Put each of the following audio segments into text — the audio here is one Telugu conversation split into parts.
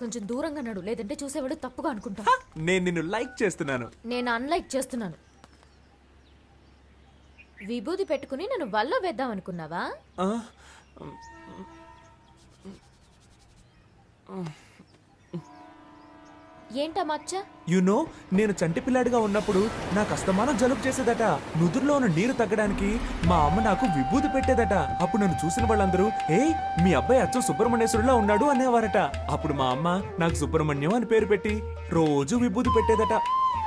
కొంచెం దూరంగా నడు లేదంటే చూసేవాడు తప్పుగా అనుకుంటా. నేను నిన్ను లైక్ చేస్తున్నాను. నేను అన్లైక్ చేస్తున్నాను. విభూది పెట్టుకుని నన్ను వల్ల వేద్దాం అనుకున్నావా? ఆ, ఏంటా మచ్చ? యు నో నేను చంటి పిల్లాడిగా ఉన్నప్పుడు నాకు అస్తమానం జలుబు చేసేదట. నుదురులో ఉన్న నీరు తగ్గడానికి మా అమ్మ నాకు విభూతి పెట్టేదట. అప్పుడు నన్ను చూసిన వాళ్ళందరూ ఏ మీ అబ్బాయి అచ్చం సుబ్రహ్మణ్యేశ్వరులా ఉన్నాడు అనేవారట. అప్పుడు మా అమ్మ నాకు సుబ్రహ్మణ్యం అని పేరు పెట్టి రోజు విభూతి పెట్టేదట.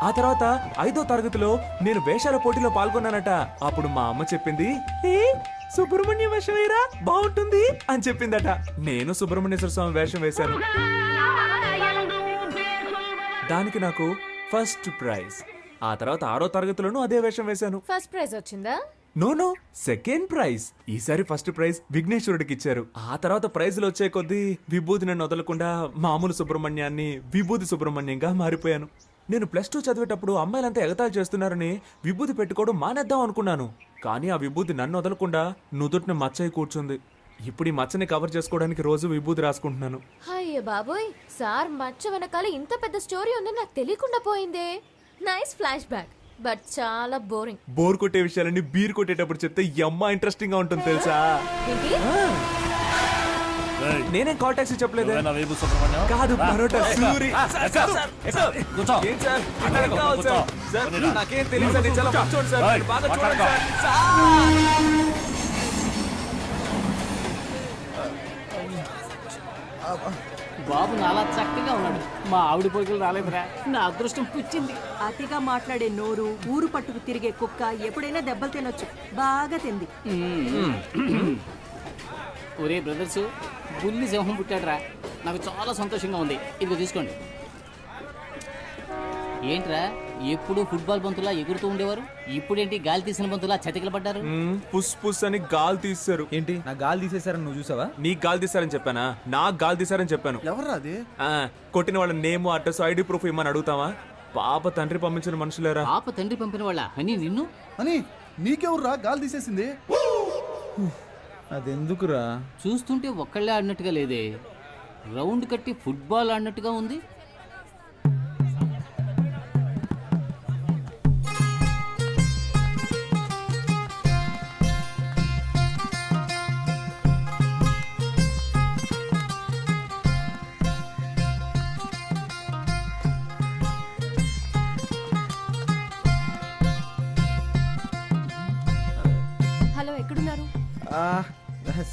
ఆ తర్వాత ఐదో తరగతిలో నేను వేషాల పోటీలో పాల్గొన్నానట. అప్పుడు మా అమ్మ చెప్పింది ఏ సుబ్రహ్మణ్య వేషం వేయరా? బాగుంటుంది అని చెప్పిందట. నేను సుబ్రహ్మణ్యేశ్వర స్వామి వేషం వేశాను. దానికి నాకు ఫస్ట్ ప్రైజ్. ఆ తర్వాత ఆరో తరగతిలోనూ అదే వేషం వేశాను. ఫస్ట్ ప్రైజ్ వచ్చిందా? No no second prize. ఈసారి ఫస్ట్ ప్రైజ్ విఘ్నేశ్వరుడికి ఇచ్చారు. ఆ తర్వాత ప్రైజులు వచ్చే కొద్దీ విభూతి నన్ను వదలకుండా మామూలు సుబ్రహ్మణ్యాన్ని విభూతి సుబ్రహ్మణ్యంగా మారిపోయాను. నేను ప్లస్ టూ చదివేటప్పుడు అమ్మాయిలంతా ఎగతాళి చేస్తున్నారని విభూతి పెట్టుకోవడం మానేద్దాం అనుకున్నాను. కానీ ఆ విభూతి నన్ను వదలకుండా నుదుటిని మచ్చయి కూర్చుంది. ఇప్పుడు ఈ మచ్చని కవర్ చేసుకోవడానికి రోజు విభూతి రాసుకుంటున్నాను. అయ్య బాబోయ్ సార్ మచ్చ వెనకాల ఇంత పెద్ద స్టోరీ ఉందని నాకు తెలియకుండా పోయిందే. నైస్ ఫ్లాష్ బ్యాక్ బట్ చాలా బోరింగ్. బోర్ కొట్టే విషయాలన్నీ బీర్ కొట్టేటప్పుడు చెప్తే ఎమ్మ ఇంట్రెస్టింగ్గా ఉంటుంది తెలుసా? ఏంటి? ఏయ్, నేనేం కాల్ టాక్సీ చెప్పలేదే? వేపు సుబ్రహ్మణ్యం? కాదు Parotta Suri. Sir, sir, sir, కూర్చో. ఏం సార్? కావాలి సార్. సార్. నాకేం తెలియదు సార్. నేను చాలా సార్. ఏయ్, బాగా చూడండి సార్. బాబు నాలా చక్కగా ఉన్నాడు. మా ఆవిడ పోగిలు రాలేదురా. నా అదృష్టం పుచ్చింది అతిగా మాట్లాడే నోరు ఊరు పట్టుకు తిరిగే కుక్క ఎప్పుడైనా దెబ్బలు తినొచ్చు. బాగా తింది. ఒరే బ్రదర్స్ బుల్లి సింహం పుట్టాడురా. నాకు చాలా సంతోషంగా ఉంది. ఇది తీసుకోండి. ఏంట్రా? ఎప్పుడు ఫుట్బాల్ బంతులా ఎగురుతూ ఉండేవారు? ఇప్పుడేంటి గాలి తీసిన బంతులా చతికిల పడ్డారు? పుస్ పుస్ అని గాలి తీస్తారు ఏంటి? నా గాలి తీసేశారని నువ్వు చూసావా? నీకు గాలి తీస్తారని చెప్పానా? నాకు గాలి తీస్తారని చెప్పాను. ఎవర్రా అది? ఆ, కొట్టిన వాళ్ళ నేమ్ అడ్రస్ ఐడి ప్రూఫ్ ఇమ్మని అడుగుతావా? పాప తండ్రి పంపించిన మనుషులేరా? పాప తండ్రి పంపిన వాళ్ళ? అని నిన్ను? అని నీకెవర్రా గాలి తీసేసింది? అదెందుకురా? చూస్తుంటే ఒక్కళ్ళే ఆడినట్టుగా లేదే. రౌండ్ కట్టి ఫుట్బాల్ ఆడినట్టుగా ఉంది.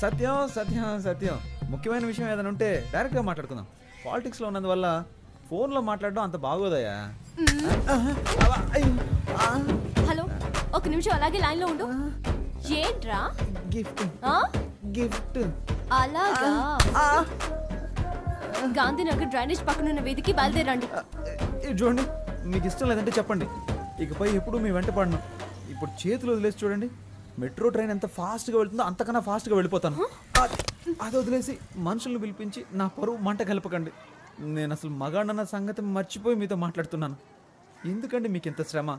సత్యం సత్యం సత్యం. ముఖ్యమైన విషయం ఏదైనా ఉంటే డైరెక్ట్గా మాట్లాడుకుందాం. పాలిటిక్స్లో ఉన్నందువల్ల ఫోన్లో మాట్లాడడం అంత బాగోదయా హలో ఒక నిమిషం అలాగే లైన్లో ఉండు ఏంట్రా? గిఫ్ట్? గిఫ్ట్. అలాగా? గాంధీనగర్ డ్రైనేజ్ పక్కన ఉన్న వీధికి బయలుదేరండి. చూడండి మీకు ఇష్టం లేదంటే చెప్పండి. ఇకపై ఎప్పుడు మీ వెంట పడను. ఇప్పుడు చేతులు వదిలేసి చూడండి. మెట్రో ట్రైన్ ఎంత ఫాస్ట్గా వెళ్తుందో అంతకన్నా ఫాస్ట్గా వెళ్ళిపోతాను. అది- వదిలేసి మనుషుల్ని పిలిపించి నా పరువు మంట కలపకండి. నేను అసలు మగాడన్న సంగతి మర్చిపోయి మీతో మాట్లాడుతున్నాను. ఎందుకండి మీకు ఇంత శ్రమ?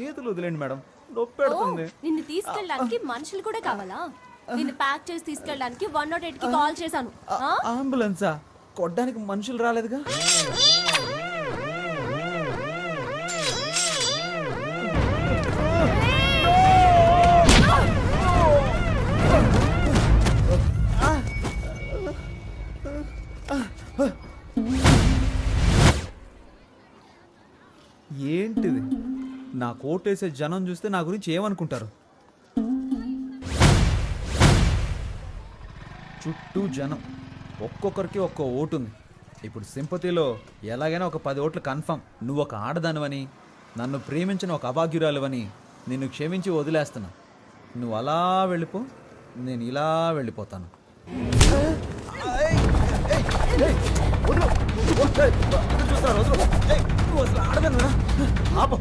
చేతులు వదిలేండి మేడం. నొప్పి పెడుతుంది. నిన్ను తీసుకెళ్ళడానికి మనుషులు కూడా కావాలా? నిన్ను ప్యాక్ చేసి తీసుకెళ్ళడానికి వన్ నాట్ ఎయిట్కి కాల్ చేశాను? అంబులెన్సా? కొట్టడానికి మనుషులు రాలేదుగా? కోటేసే జనం చూస్తే నా గురించి ఏమనుకుంటారు చుట్టూ జనం ఒక్కొక్కరికి ఒక్కో ఓటు ఉంది ఇప్పుడు సింపతిలో ఎలాగైనా ఒక పది ఓట్లు కన్ఫర్మ్ నువ్వు ఒక ఆడదానివని నన్ను ప్రేమించిన ఒక అభాగ్యురాలువని నిన్ను క్షమించి వదిలేస్తున్నా నువ్వు అలా వెళ్ళిపో నేను ఇలా వెళ్ళిపోతాను ఆపు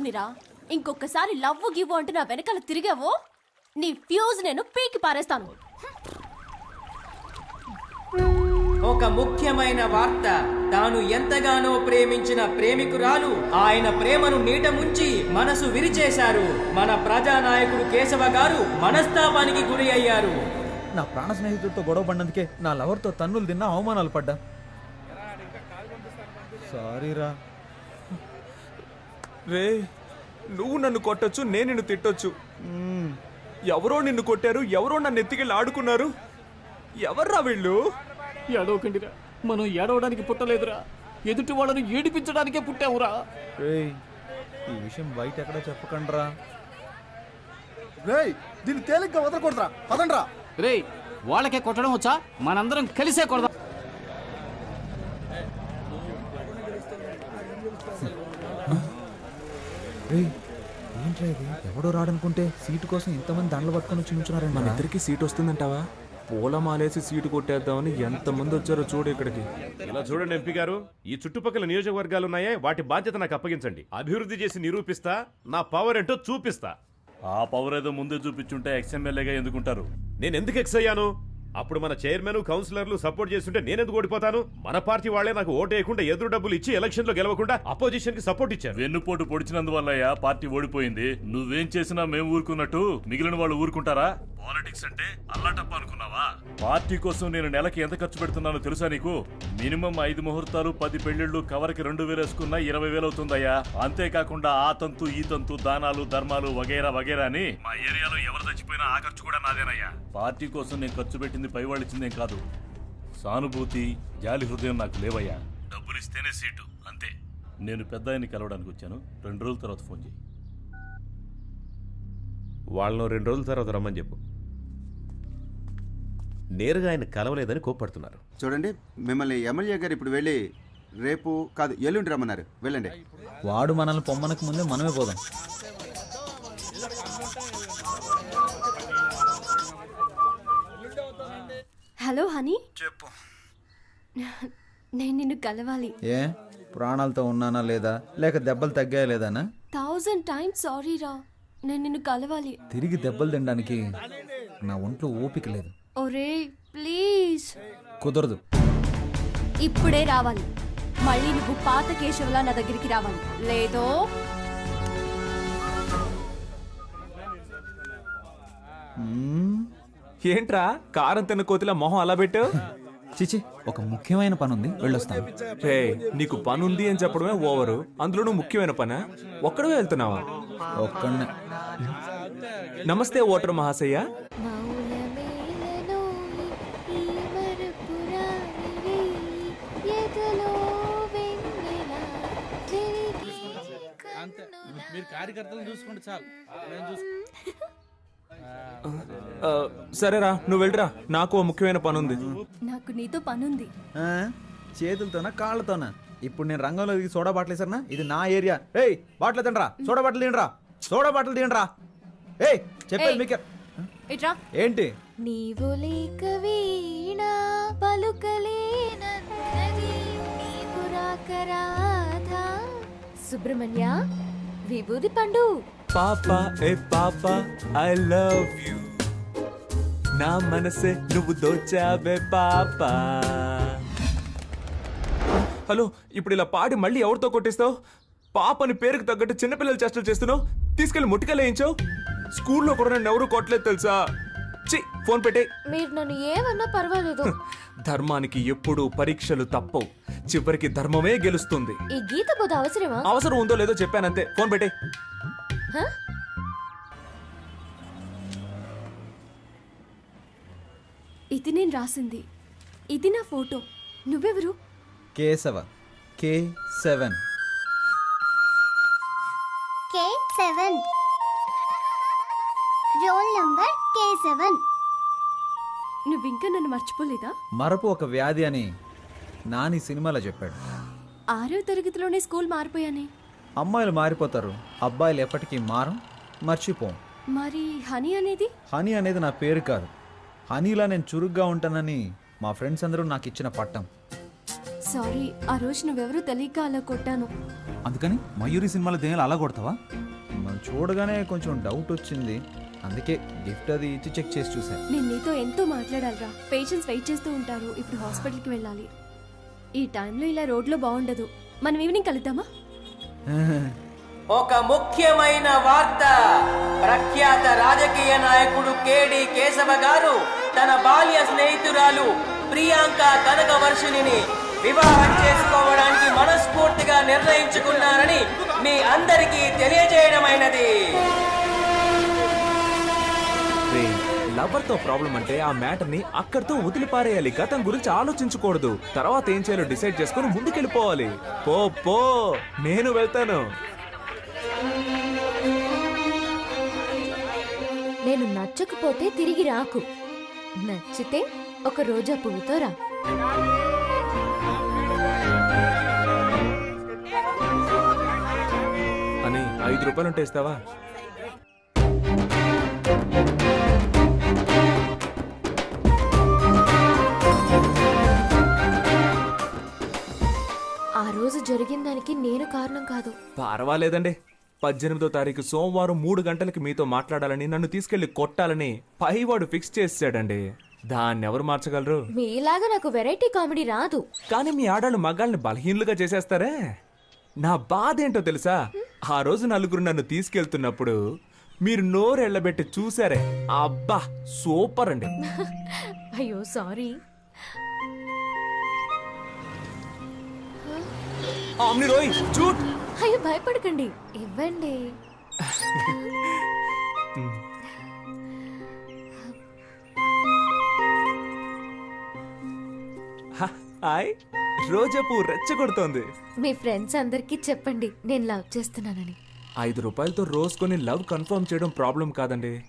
కూతుర్నిరా ఇంకొకసారి లవ్వు గివ్వు అంటూ నా వెనకాల తిరిగావో? నీ ఫ్యూజ్ నేను పీకి పారేస్తాను. ఒక ముఖ్యమైన వార్త. తాను ఎంతగానో ప్రేమించిన ప్రేమికురాలు ఆయన ప్రేమను నీట ముంచి మనసు విరిచేశారు. మన ప్రజానాయకుడు కేశవ గారు మనస్తాపానికి గురి అయ్యారు. నా ప్రాణ స్నేహితుడితో గొడవ పడినందుకే నా లవర్తో తన్నులు తిన్నా అవమానాలు పడ్డా. సారీరా. రే నువ్వు నన్ను కొట్టొచ్చు నేను నిన్ను తిట్టొచ్చు. ఎవరో నిన్ను కొట్టారు ఎవరో నన్ను ఎత్తికెళ్ళి ఆడుకున్నారు? ఎవర్రా వీళ్ళు? ఏడవకండిరా. మనం ఏడవడానికి పుట్టలేదురా. ఎదుటి వాళ్ళని ఏడిపించడానికే పుట్టావురా. రేయ్ ఈ విషయం బయట ఎక్కడ చెప్పకండ్రా. రేయ్ దీన్ని తేలిగ్గా వదలకూడదురా. పదండ్రా. రేయ్ వాళ్ళకే కొట్టడం వచ్చా? మనందరం కలిసే కొడదాం. ఏంట్రా ఇది? ఎవడో రాడనుకుంటే సీటు కోసం ఇంతమంది దండలు పట్టుకొని వచ్చి మన ఇద్దరికి సీట్ వస్తుందంటావా? పూలమాలేసి సీటు కొట్టేద్దామని ఎంతమంది వచ్చారో చూడు ఇక్కడికి. ఇలా చూడండి ఎంపీ గారు ఈ చుట్టుపక్కల నియోజకవర్గాలు ఉన్నాయే వాటి బాధ్యత నాకు అప్పగించండి. అభివృద్ధి చేసి నిరూపిస్తా నా పవర్ ఏంటో చూపిస్తా. ఆ పవర్ ఏదో ముందే చూపించుంటే ఎక్స్ఎమ్మెల్యేగా ఎందుకుంటారు? నేను ఎందుకు ఎక్స్ అయ్యాను? అప్పుడు మన చైర్మన్ కౌన్సిలర్లు సపోర్ట్ చేస్తుంటే నేనెందుకు ఓడిపోతాను? మన పార్టీ వాళ్ళే నాకు ఓటు వేయకుండా ఎదురు డబ్బులు ఇచ్చి ఎలక్షన్లో గెలవకుండా అపోజిషన్కి సపోర్ట్ ఇచ్చారు. వెన్నుపోటు పొడిచినందువల్ల పార్టీ ఓడిపోయింది. నువ్వేం చేసినా మేము ఊరుకున్నట్టు మిగిలిన వాళ్ళు ఊరుకుంటారా? పాలిటిక్స్ అంటే అల్లాటప్ప అనుకున్నావా? పార్టీ కోసం నేను నెలకి ఎంత ఖర్చు పెడుతున్నానో తెలుసా నీకు? మినిమం ఐదు ముహూర్తాలు పది పెళ్ళిళ్ళు కవర్కి రెండు వేలు వేసుకున్నా ఇరవై వేలు అవుతుందయ్యా. అంతేకాకుండా ఆ తంతు ఈ తంతు దానాలు ధర్మాలు వగైరా వగైరా అని. మా ఏరియాలో ఎవరు చచ్చిపోయినా ఆ ఖర్చు కూడా నాదేనయ్యా. పార్టీ కోసం నేను ఖర్చు పెట్టింది పై వాళ్ళు ఇచ్చిందేం కాదు. సానుభూతి జాలి హృదయం నాకు లేవయ్యా. డబ్బులు ఇస్తేనే సీటు అంతే. నేను పెద్ద ఆయన్ని కలవడానికి వచ్చాను. రెండు రోజుల తర్వాత ఫోన్ చేయి వాళ్ళను రెండు రోజుల తర్వాత రమ్మని చెప్పు. నేరుగా ఆయన కలవలేదని కోప్పడుతున్నారు. చూడండి మిమ్మల్ని ఎమ్మెల్యే గారు ఇప్పుడు వెళ్ళి రేపు కాదు ఎల్లుండి రమ్మన్నారు. వెళ్ళండి. వాడు మనల్ని పొమ్మనకు ముందే మనమే పోదాం. Hello honey. చెప్పు. నేను నిన్ను కలవాలి. ఏ? ప్రాణాలతో ఉన్నానా లేదా? లేక దెబ్బలు తగ్గాయా లేదానా? థౌజండ్ టైమ్స్ సారీ రా. నేను నిన్ను కలవాలి. తిరిగి దెబ్బలు తినడానికి నా ఒంట్లో ఓపిక లేదు. ఒరే ప్లీజ్. కుదరదు. ఇప్పుడే రావాలి. మళ్ళీ నువ్వు పాత కేశవలా నా దగ్గరికి రావాలి. లేదో. ఏంట్రా? కారం తిన్న కోతిలా మొహం అలా పెట్టావు చిచి ఒక ముఖ్యమైన పని ఉంది వెళ్ళొస్తాను. రే నీకు పని ఉంది అని చెప్పడమే ఓవరు. అందులోనూ ముఖ్యమైన పనా? ఒక్కడే వెళ్తున్నావా? ఒక్కడనే. నమస్తే ఓటర్ మహాశయ్య. కార్యకర్తలు చూసుకుంటే చాలు. సరేరా నువ్వు వెళ్ళరా. నాకు ఓ ముఖ్యమైన పని ఉంది నాకు నీతో పనుంది. ఆ? చేతులతోనా కాళ్ళతోనా? ఇప్పుడు నేను రంగంలో దిగి సోడా బాటిల్ వేసారనా ఇది నా ఏరియా. ఏయ్ బాటిల్ తినరా? సోడా బాటిల్ తినరా? సోడా బాటిల్ తినరా? ఏయ్ చెప్పేది. మీకే. ఇట్రా ఏంటి? నీవు లేక వీణ పలుకలేనన్నది నీవు సుబ్రహ్మణ్య? విభూది పండు. పాప ఏ పాప ఐ లవ్ యూ. నా మనసే నువ్వు దోచావే పాప. హలో ఇప్పుడు ఇలా పాడి మళ్ళీ ఎవరితో కొట్టిస్తావు? పాపని పేరుకు తగ్గట్టు చిన్నపిల్లలు చేష్టలు చేస్తున్నావు? తీసుకెళ్ళి ముట్టికలు స్కూల్లో కూడా నన్ను ఎవరు కొట్టలేదు తెలుసా? చి ఫోన్ పెట్టే. మీరు నన్ను ఏమన్నా పర్వాలేదు. ధర్మానికి ఎప్పుడూ పరీక్షలు తప్పవు. చివరికి ధర్మమే గెలుస్తుంది. ఈ గీత బోధ అవసరమా? అవసరం ఉందో లేదో చెప్పానంతే. ఫోన్ పెట్టే. హ? ఇది నేను రాసింది. ఇది నా ఫోటో. నువ్వెవరు? Keshava. K seven. K seven. Roll number K seven. నువ్వు ఇంకా నన్ను మర్చిపోలేదా? మరపు ఒక వ్యాధి అని నాని సినిమాలో చెప్పాడు. ఆరో తరగతిలోనే స్కూల్ మారిపోయానే. అమ్మాయిలు మారిపోతారు. అబ్బాయిలు ఎప్పటికీ మారం మర్చిపోం. మరి హనీ అనేది? హనీ అనేది నా పేరు కాదు. హనీలా నేను చురుగ్గా ఉంటానని మా ఫ్రెండ్స్ అందరూ నాకు ఇచ్చిన పట్టం. సారీ ఆ రోజు నువ్వెవరో తెలియక అలా కొట్టాను. అందుకని మయూరి సినిమాలో దేనిలో అలా కొడతావా? మనం చూడగానే కొంచెం డౌట్ వచ్చింది. అందుకే గిఫ్ట్ అది ఇచ్చి చెక్ చేసి చూశాను. నేను నీతో ఎంతో మాట్లాడాలిరా. పేషెంట్స్ వెయిట్ చేస్తూ ఉంటారు. ఇప్పుడు హాస్పిటల్కి వెళ్ళాలి. ఈ టైంలో ఇలా రోడ్లో బాగుండదు. మనం ఈవినింగ్ కలుద్దామా? ఒక ముఖ్యమైన వార్త. ప్రఖ్యాత రాజకీయ నాయకుడు కేడి కేశవ గారు తన బాల్య స్నేహితురాలు ప్రియాంక కనకవర్షిణిని వివాహం చేసుకోవడానికి మనస్ఫూర్తిగా నిర్ణయించుకున్నారని మీ అందరికీ తెలియజేయడమైనది. లవర్తో ప్రాబ్లం అంటే ఆ మ్యాటర్ని అక్కడితో వదిలిపారేయాలి. గతం గురించి ఆలోచించకూడదు. తర్వాత ఏం చేయాలో డిసైడ్ చేసుకుని ముందుకెళ్ళిపోవాలి. పో పో నేను వెళ్తాను. నేను నచ్చకపోతే తిరిగి రాకు. నచ్చితే ఒక రోజా పువ్వుతో రా. అని ఐదు రూపాయలు ఇస్తావా? జరిగిన దానికి నేను కారణం కాదు. పర్వాలేదండి. పద్దెనిమిదో తారీఖు సోమవారం మూడు గంటలకి మీతో మాట్లాడాలని నన్ను తీసుకెళ్ళి కొట్టాలని పైవాడు ఫిక్స్ చేసాడండి దాన్ని ఎవరు మార్చగలరు? మీలాగా నాకు వెరైటీ కామెడీ రాదు. కానీ మీ ఆడాళ్ళు మగాళ్ళని బలహీనులుగా చేసేస్తారే? నా బాధ ఏంటో తెలుసా? ఆ రోజు నలుగురు నన్ను తీసుకెళ్తున్నప్పుడు మీరు నోరు ఎళ్ళబెట్టి చూసారే. అబ్బా సూపర్ అండి. అయ్యో సారీ. ఆమ్ని రోయ్ చూట్ అయ్యో భయపడకండి. ఇవ్వండి. హాయ్. రోజా పువ్వు రెచ్చగొడుతోంది. మీ ఫ్రెండ్స్ అందరికీ చెప్పండి నేను లవ్ చేస్తున్నానని. ఐదు రూపాయలతో రోజు కొని లవ్ కన్ఫర్మ్ చేయడం ప్రాబ్లం కాదండి.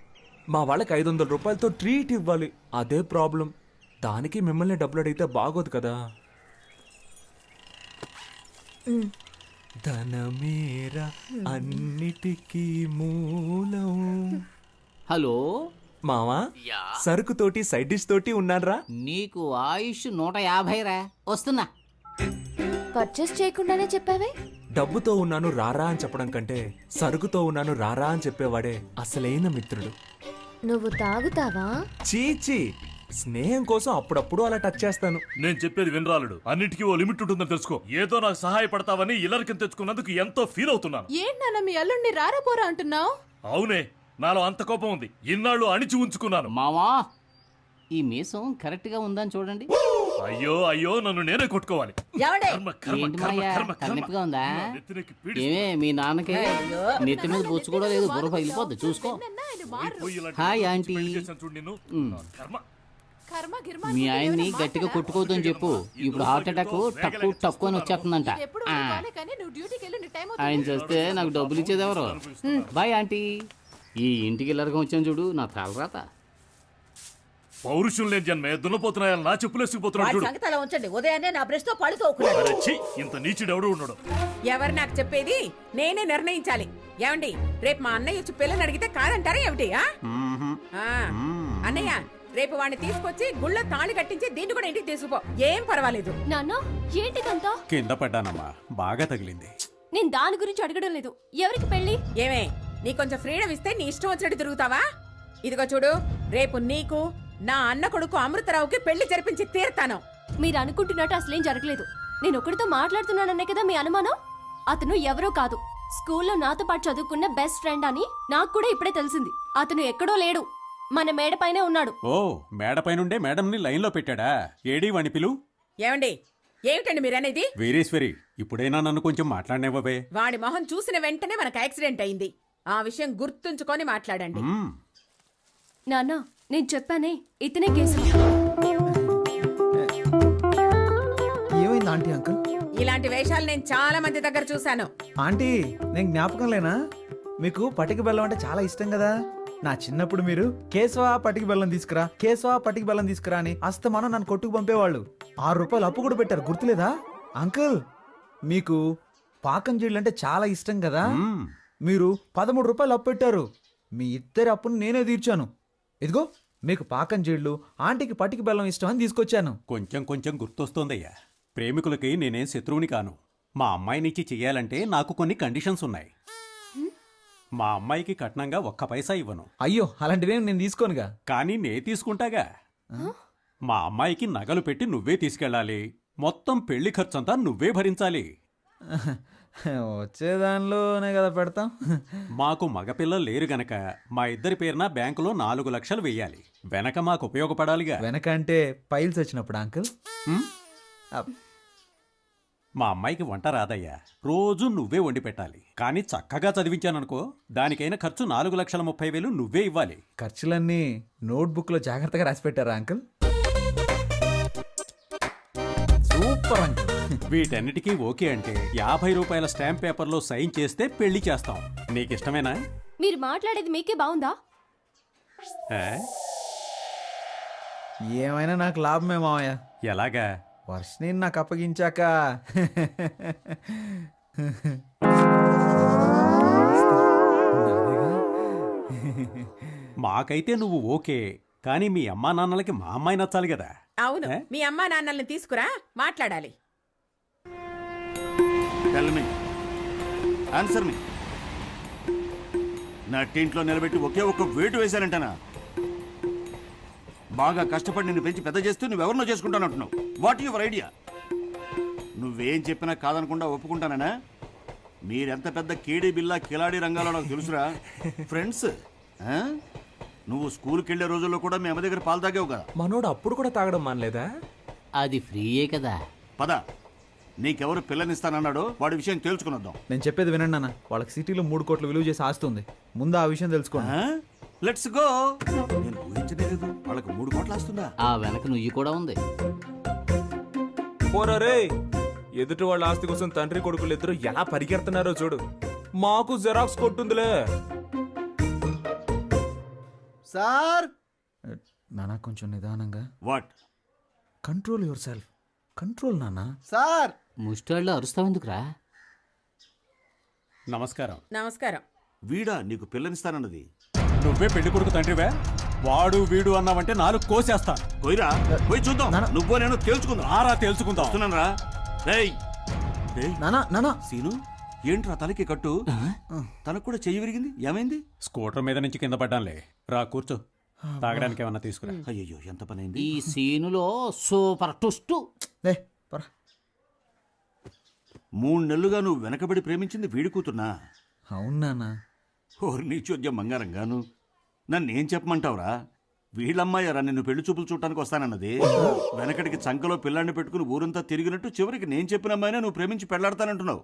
మా వాళ్ళకి ఐదు వందల రూపాయలతో ట్రీట్ ఇవ్వాలి. అదే ప్రాబ్లం. దానికి మిమ్మల్ని డబ్బులు అడిగితే బాగోదు కదా. ధనమేరా అన్నిటికీ మూలం. హలో? మావా. సరుకు తోటి సైడ్ డిష్ తోటి ఉన్నారా నీకు ఆయుష్ నూట యాభై రా. వస్తున్నా. పర్చేస్ చేయకుండానే చెప్పావే? డబ్బుతో ఉన్నాను రారా అని చెప్పడం కంటే సరుకుతో ఉన్నాను రారా అని చెప్పేవాడే అసలైన మిత్రుడు. నువ్వు తాగుతావా? చీచి స్నేహం కోసం అప్పుడప్పుడు అలా టచ్ చేస్తాను. నేను చెప్పేది వినరాలుడు. అన్నిటికీ ఓ లిమిట్ ఉంటుందని తెలుసుకో. ఏదో నాకు సహాయపడతావని ఇల్లరికం తెచ్చుకున్నందుకు ఎంతో ఫీల్ అవుతున్నాను. ఏంటన్నా మీ అల్లుడిని రారపోరా అంటున్నావు? అవునే నాలో అంత కోపం ఉంది. ఇన్నాళ్ళు అణిచి ఉంచుకున్నాను. మావా ఈ మీసం కరెక్ట్గా ఉందని చూడండి. అయ్యో అయ్యో నన్ను నేనే కొట్టుకోవాలి. కర్మ, కర్మ, ఏంటి కర్మ, మాయా కర్మ, కర్మ. తలనొప్పిగా ఉందా? నా నెత్తినెక్కి పీడిస్తుంది. ఏమే మీ నాన్నకి నెత్తి మీద బొచ్చు కూడా లేదు బుర్ర పగిలిపోద్ది చూసుకో. పోయి ఇలాంటి హాయ్ ఆంటీ. పెళ్ళి చేశాను చూడు నిన్ను. నా కర్మ. మీ ఆయన్ని గట్టిగా కొట్టుకోవద్దని చెప్పు. ఇప్పుడు హార్ట్ అటాక్ టక్కు టక్కు అని వచ్చేస్తుందంట. ఆయన చేస్తే నాకు డబ్బులు ఇచ్చేది ఎవరు బాయ్ ఆంటీ. ఈ ఇంటికి వెళ్ళరకం వచ్చాను చూడు నా తలరాత పౌరుషం లేని జన్మే దున్నపోతున్నాయని నా చెప్పులేసుకుపోతున్నాడు చూడు. సంగతి అలా ఉంచండి. ఉదయాన్నే నా బ్రష్తో అరే ఛీ, ఇంత నీచుడు ఎవడు ఉన్నాడు. ఎవరు నాకు చెప్పేది? నేనే నిర్ణయించాలి. ఏమండి రేపు మా అన్నయ్య వచ్చి పిల్లని అడిగితే కాదంటారా ఏమిటి ఆ? ఆ. అన్నయ్య రేపు వాడిని తీసుకొచ్చి గుళ్ళ తాళి కట్టించి దీన్ని కూడా ఇంటికి తీసుకుపో. ఏం పర్వాలేదు. నాన్న ఏంటిదంతా? కింద పడ్డానమ్మా. బాగా తగిలింది. నేను దాని గురించి అడగడం లేదు. ఎవరికి పెళ్ళి ఏమే నీ కొంచెం ఫ్రీడమ్ ఇస్తే నీ ఇష్టం వచ్చినట్టు తిరుగుతావా? ఇదిగో చూడు రేపు నీకు నా అన్న కొడుకు అమృతరావుకి పెళ్ళి జరిపించి తీరుతాను. మీరు అనుకుంటున్నట్టు అసలేం జరగలేదు. నేను ఒకరితో మాట్లాడుతున్నాననే కదా మీ అనుమానం? అతను ఎవరో కాదు. స్కూల్లో నాతో పాటు చదువుకున్న బెస్ట్ ఫ్రెండ్ అని నాకు కూడా ఇప్పుడే తెలిసింది. అతను ఎక్కడో లేడు. మన మేడపైనే ఉన్నాడు. ఓ మేడ పైనుండే మేడంని లైన్లో పెట్టాడా? ఏడి వాణి పిలు? ఏమండి? ఏమిటండి మీరనేది? వీరేశ్వరి ఇప్పుడైనా నన్ను కొంచెం మాట్లాడినవ్వవే. వాడి మొహం చూసిన వెంటనే మనకు యాక్సిడెంట్ అయింది. ఆ విషయం గుర్తుంచుకొని మాట్లాడండి. మ్మ్. నాన్న నేను చెప్పానే ఇతనే కేసు. ఏమైంది ఆంటీ అంకుల్? ఇలాంటి వేషాలు నేను చాలా మంది దగ్గర చూశాను. ఆంటీ నేను జ్ఞాపకం లేనా? మీకు పటిక బెల్లం అంటే చాలా ఇష్టం కదా? నా చిన్నప్పుడు మీరు కేశవ పటికి బెల్లం తీసుకురా కేశవ పటికి బెల్లం తీసుకురా అని అస్తమానం నన్ను కొట్టుకు పంపేవాళ్ళు. ఆరు రూపాయలు అప్పు కూడా పెట్టారు గుర్తులేదా? అంకుల్ మీకు పాకం అంటే చాలా ఇష్టం కదా. మీరు పదమూడు రూపాయలు అప్పు పెట్టారు. మీ ఇద్దరి అప్పును నేనే తీర్చాను. ఇదిగో మీకు పాకం జీళ్ళు ఆంటీకి పటికి బెల్లం ఇష్టం అని తీసుకొచ్చాను. కొంచెం కొంచెం గుర్తొస్తోందయ్యా. ప్రేమికులకి నేనేం శత్రువుని కాను. మా అమ్మాయినిచ్చి చెయ్యాలంటే నాకు కొన్ని కండిషన్స్ ఉన్నాయి. మా అమ్మాయికి కట్నంగా ఒక్క పైసా ఇవ్వను. అయ్యో అలాంటివేం నేను తీసుకోనుగా? కానీ నే తీసుకుంటాగా. మా అమ్మాయికి నగలు పెట్టి నువ్వే తీసుకెళ్ళాలి. మొత్తం పెళ్ళి ఖర్చంతా నువ్వే భరించాలి. వచ్చే దానిలోనే కదా పెడతాం. మాకు మగపిల్లలు లేరు గనక మా ఇద్దరి పేరున బ్యాంకులో నాలుగు లక్షలు వెయ్యాలి. వెనక మాకు ఉపయోగపడాలిగా. వెనక అంటే పైల్స్ వచ్చినప్పుడు అంకుల్? మా అమ్మాయికి వంట రాదయ్యా. రోజు నువ్వే వండి పెట్టాలి. కానీ చక్కగా చదివించాననుకో దానికైన ఖర్చు నాలుగు లక్షల ముప్పై వేలు నువ్వే ఇవ్వాలి. ఖర్చులన్నీ నోట్బుక్లో జాగ్రత్తగా రాసి పెట్టారా అంకుల్? Super uncle. వీటన్నిటికీ ఓకే అంటే యాభై రూపాయల స్టాంప్ పేపర్లో సైన్ చేస్తే పెళ్ళి చేస్తాం. నీకిష్టమేనా? మీరు మాట్లాడేది మీకే బాగుందా? ఏ? ఏమైనా నాకు లాభమే మావయ్య. ఎలాగా? వర్షని నాకు అప్పగించాక. మాకైతే నువ్వు ఓకే కానీ మీ అమ్మా నాన్నలకి మా అమ్మాయి నచ్చాలి కదా. అవును ఏ? మీ అమ్మా నాన్నల్ని తీసుకురా మాట్లాడాలి. టెల్ మీ ఆన్సర్ మీ నా టీంట్లో నిలబెట్టి ఒకే ఒక్క వేటు వేశానంటనా? బాగా కష్టపడి నిన్ను పెంచి పెద్ద చేస్తూ నువ్వెవరినో చేసుకుంటానంటున్నావు. వాట్ యువర్ ఐడియా నువ్వేం చెప్పినా కాదనకుండా ఒప్పుకుంటానా మీరెంత పెద్ద కేడీ బిల్లా కిలాడి రంగాలో నాకు తెలుసురా. ఫ్రెండ్స్? నువ్వు స్కూల్కి వెళ్ళే రోజుల్లో కూడా మీ అమ్మ దగ్గర పాలు తాగావు కదా. మనోడు అప్పుడు కూడా తాగడం మానలేదా? అది ఫ్రీయే కదా. పద. నీకెవరు పిల్లనిస్తానన్నాడో వాడి విషయం తేల్చుకునొద్దాం. నేను చెప్పేది వినండి అన్న వాళ్ళకి సిటీలో మూడు కోట్ల విలువ చేసి ఆస్తుంది. ముందు ఆ విషయం తెలుసుకోండి. లెట్స్ గో ఆ వెనక నుయ్యి కూడా ఉంది. పోరా రే ఎదుటి వాళ్ళ ఆస్తి కోసం తండ్రి కొడుకులు ఇద్దరు ఎలా పరిగెడుతున్నారో చూడు. మాకు జెరాక్స్ కొట్టుందిలే. సార్! నానా కొంచెం నిదానంగా. What? Control yourself control నానా. సార్! ముష్టాళ్ళు అరుస్తావెందుకురా నమస్కారం. నమస్కారం. వీడా నీకు పిల్లనిస్తానన్నది? నువ్వే పెళ్ళి కొడుకు తండ్రివే? వాడు వీడు అన్నావంటే నాలుగు కోసేస్తాను పోయిరా. పోయి చూద్దాం. నువ్వో నేను తేల్చుకుందాం. ఆరా తేల్చుకుందాం. వస్తున్నాను రా రేయ్. రేయ్. నానా నానా సీను ఏంట్రా తలకి కట్టు? తనకు కూడా చెయ్యి విరిగింది? ఏమైంది? స్కూటర్ మీద నుంచి కింద పడ్డానులే. రా కూర్చో. తాగడానికి ఏమన్నా తీసుకురా. అయ్యయ్యో ఎంత పని అయింది ఈ సీనులో సూపర్ టుస్టు లే పరా. మూడు నెలలుగా నువ్వు వెనకబడి ప్రేమించింది వీడి కూతున్నా అవును నానా ఓరి నీ చోద్యం బంగారంగాను. నన్ను ఏం చెప్పమంటావురా వీళ్ళమ్మాయారా నిన్ను పెళ్ళి చూపులు చూడటానికి వస్తానన్నది. వెనకటికి చంకలో పిల్లాన్ని పెట్టుకుని ఊరంతా తిరిగినట్టు చివరికి నేను చెప్పిన అమ్మాయినే నువ్వు ప్రేమించి పెళ్ళాడతానంటున్నావు.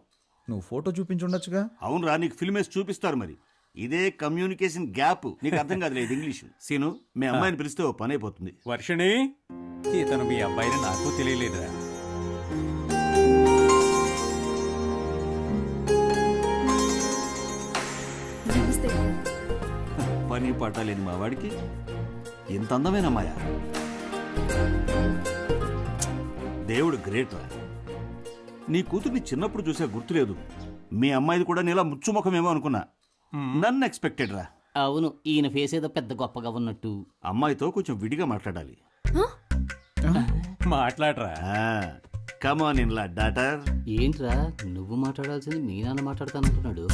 నువ్వు ఫోటో చూపించుండొచ్చుగా? అవునరా నీకు ఫిల్మ్ వేసి చూపిస్తారు మరి. ఇదే కమ్యూనికేషన్ గ్యాప్. నీకు అర్థం కాదులే ఇది ఇంగ్లీష్. సీను మీ అమ్మాయిని పిలిస్తే ఓ పని అయిపోతుంది. వర్షిణి ఇతను మీ అబ్బాయిని నాకు తెలియలేదురా. పని పట్టాలేని మా వాడికి ఇంత అందమైన అమ్మాయ దేవుడు గ్రేట్ రా. నీ కూతుర్ని చిన్నప్పుడు చూసా గుర్తులేదు మీ అమ్మాయిది కూడా నీలా ముచ్చుముఖమేమో అనుకున్నా. నన్ను ఎక్స్పెక్టెడ్ రా. అవును ఈయన ఫేస్ ఏదో పెద్ద గొప్పగా ఉన్నట్టు. అమ్మాయితో కొంచెం విడిగా మాట్లాడాలి. మాట్లాడరా. కమాన్ ఇన్లా డాటర్ ఏంట్రా నువ్వు మాట్లాడాల్సింది మీ నాన్న మాట్లాడతానంటున్నాడు.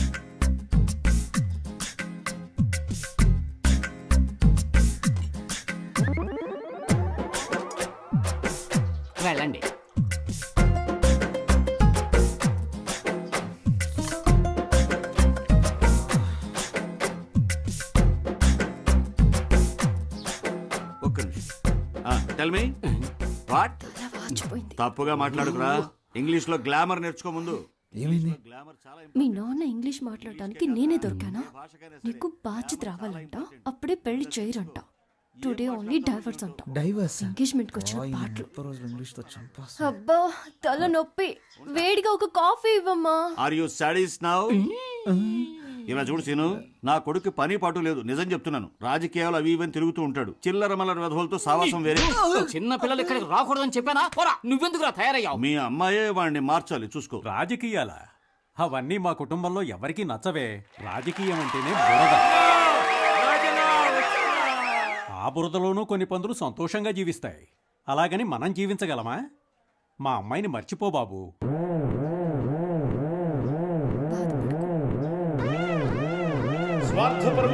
వెళ్ళండి. ఒక్క నిమిషం. టెల్ మీ వాట్ తల వాచిపోయింది. తప్పుగా మాట్లాడుకురా. ఇంగ్లీష్లో గ్లామర్ నేర్చుకో ముందు. ఏమైంది? మీ నాన్న ఇంగ్లీష్ మాట్లాడటానికి నేనే దొరికానా? నీకు బాధ్యత రావాలంట అప్పుడే పెళ్ళి చేయరంట. టుడే ఓన్లీ డైవర్స్ అంట డైవర్స్ ఎంగేజ్మెంట్కి వచ్చిన పాటలు. రోజులు ఇంగ్లీష్తో చంపేస్తా. అబ్బా తల నొప్పి వేడిగా ఒక కాఫీ ఇవ్వమ్మా. ఆర్ యు స్టడీస్ నౌ ఇలా చూడు సీను నా కొడుకు పని పాటు లేదు. నిజం చెప్తున్నాను. రాజకీయాలు అవి ఇవని తిరుగుతూ ఉంటాడు. చిల్లర మల్లర విధవులతో సావాసం వేరే. చిన్న పిల్లలు ఇక్కడికి రాకూడదని చెప్పానా? పోరా నువ్వెందుకురా తయారయ్యావు? మీ అమ్మాయే వాడిని మార్చాలి చూసుకో. రాజకీయాల? అవన్నీ మా కుటుంబంలో ఎవరికీ నచ్చవే. రాజకీయం అంటేనే బురద. ఆ బురదలోనూ కొన్ని పందులు సంతోషంగా జీవిస్తాయి. అలాగని మనం జీవించగలమా? మా అమ్మాయిని మర్చిపో బాబు.